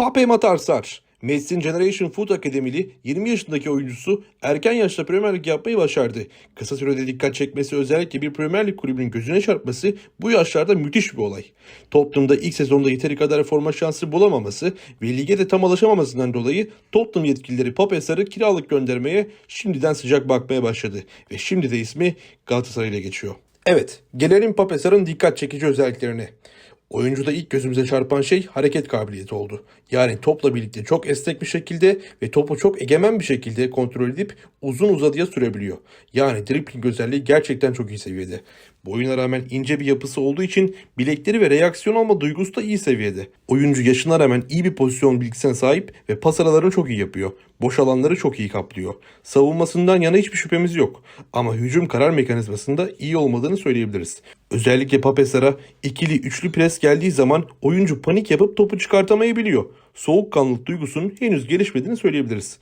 Pape Matarsar, Mets'in Generation Food Akademili 20 yaşındaki oyuncusu erken yaşta Premier Lig yapmayı başardı. Kısa sürede dikkat çekmesi özellikle bir Premier Lig kulübünün gözüne çarpması bu yaşlarda müthiş bir olay. Tottenham'da ilk sezonda yeteri kadar forma şansı bulamaması ve lige de tam alışamamasından dolayı Tottenham yetkilileri Pape Sar'ı kiralık göndermeye şimdiden sıcak bakmaya başladı ve şimdi de ismi Galatasaray ile geçiyor. Evet, gelelim Pape Sar'ın dikkat çekici özelliklerine. Oyuncuda ilk gözümüze çarpan şey hareket kabiliyeti oldu. Yani topla birlikte çok esnek bir şekilde ve topu çok egemen bir şekilde kontrol edip uzun uzadıya sürebiliyor. Yani dribbling özelliği gerçekten çok iyi seviyede. Boyuna rağmen ince bir yapısı olduğu için bilekleri ve reaksiyon alma duygusu da iyi seviyede. Oyuncu yaşına rağmen iyi bir pozisyon bilgisine sahip ve pas aralarını çok iyi yapıyor. Boş alanları çok iyi kaplıyor. Savunmasından yana hiçbir şüphemiz yok. Ama hücum karar mekanizmasında iyi olmadığını söyleyebiliriz. Özellikle Papesar'a ikili üçlü pres geldiği zaman oyuncu panik yapıp topu çıkartamayabiliyor. Soğukkanlılık duygusunun henüz gelişmediğini söyleyebiliriz.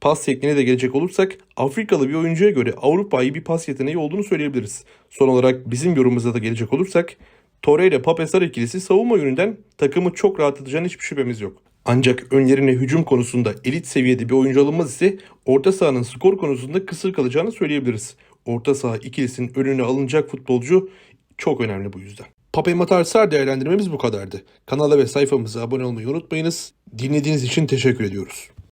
Pas tekniğine de gelecek olursak Afrikalı bir oyuncuya göre Avrupa'yı bir pas yeteneği olduğunu söyleyebiliriz. Son olarak bizim yorumumuza da gelecek olursak Torreira Papesar ikilisi savunma yönünden takımı çok rahatlatacağına hiçbir şüphemiz yok. Ancak önlerine hücum konusunda elit seviyede bir oyuncu alınmaz ise orta sahanın skor konusunda kısır kalacağını söyleyebiliriz. Orta saha ikilisinin önüne alınacak futbolcu çok önemli bu yüzden. Pape Matarsar değerlendirmemiz bu kadardı. Kanala ve sayfamıza abone olmayı unutmayınız. Dinlediğiniz için teşekkür ediyoruz.